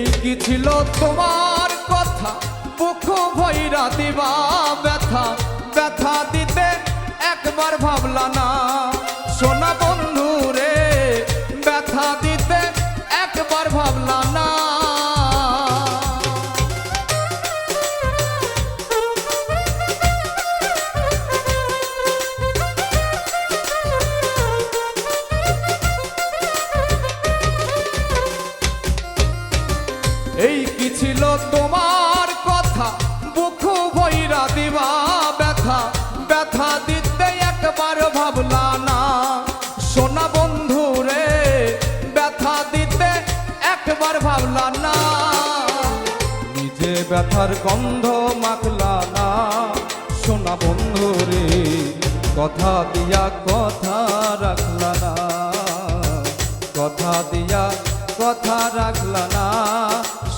কি ছিল তোমার কথা? মুখ ভৈরা দিবা ব্যথা। ব্যথা দিতে একবার ভাবলা না। সোনা ছিল তোমার কথা। বুক ভৈরা দিবা ব্যথা। ব্যথা দিতে একবার ভাবলা না। সোনা বন্ধু রে, ব্যথা দিতে একবার ভাবলা না। নিজে ব্যথার গন্ধ মাখলা না। সোনা বন্ধু রে, কথা দিয়া কথা রাখলা না। কথা দিয়া কথা রাখলা না।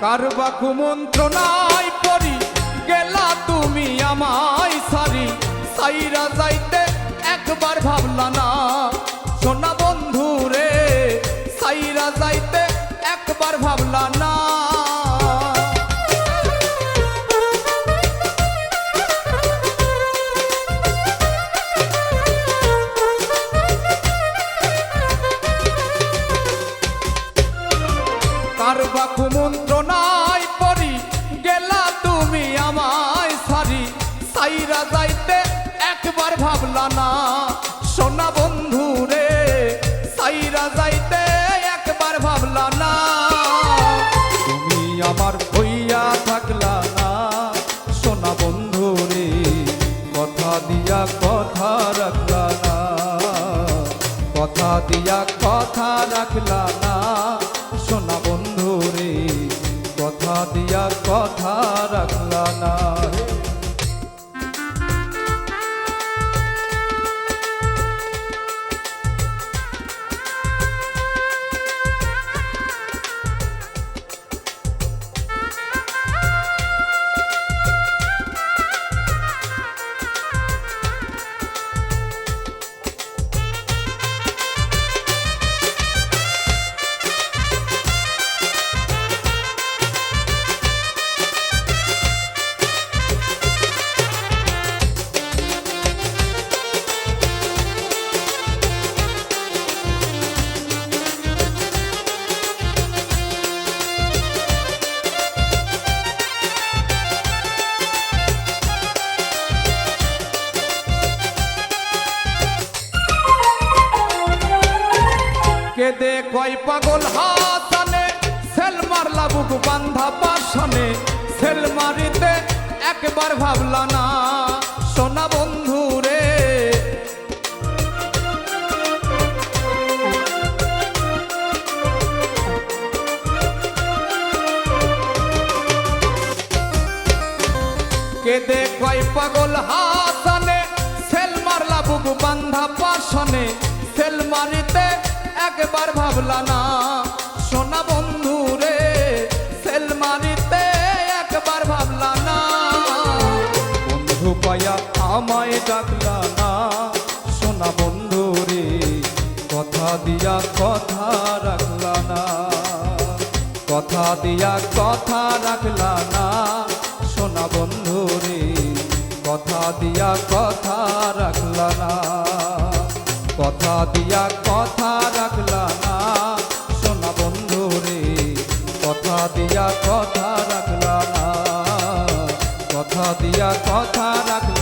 কারবা কুমন্ত্রণায় পড়ি? গেলা তুমি আমায় সারি। সাইরা যাইতে একবার ভাবলা না। সোনা যাইতে একবার ভাবলা না। তুমি আমার হইয়া থাকলা না। সোনা বন্ধু রে, কথা দিয়া কথা রাখলা না। কথা দিয়া কথা রাখলা না। সোনা বন্ধু রে, কথা দিয়া কথা রাখলা না। কেদে কয় পাগল হাসানে। সেল মারলা বান্ধা পাশনে সেল মারিতে একবার ভাবলা না, সোনা বন্ধু রে। কেদে কয় পাগল হাসানে। সেল মারলা বুক বান্ধা পাশনে সেল মারিতে একবার ভাবলা না, সোনা বন্ধু রে সেল মারিতে একবার ভাবলা না। বন্ধু পায়া আমায় ডাকলা না, সোনা বন্ধু রে, কথা দিয়া কথা রাখলা না। কথা দিয়া কথা রাখলা না, সোনা বন্ধু রে, কথা দিয়া কথা রাখলা না। কথা দিয়া দিয়া কথা রাখলা না কথা দিয়া কথা রাখলা না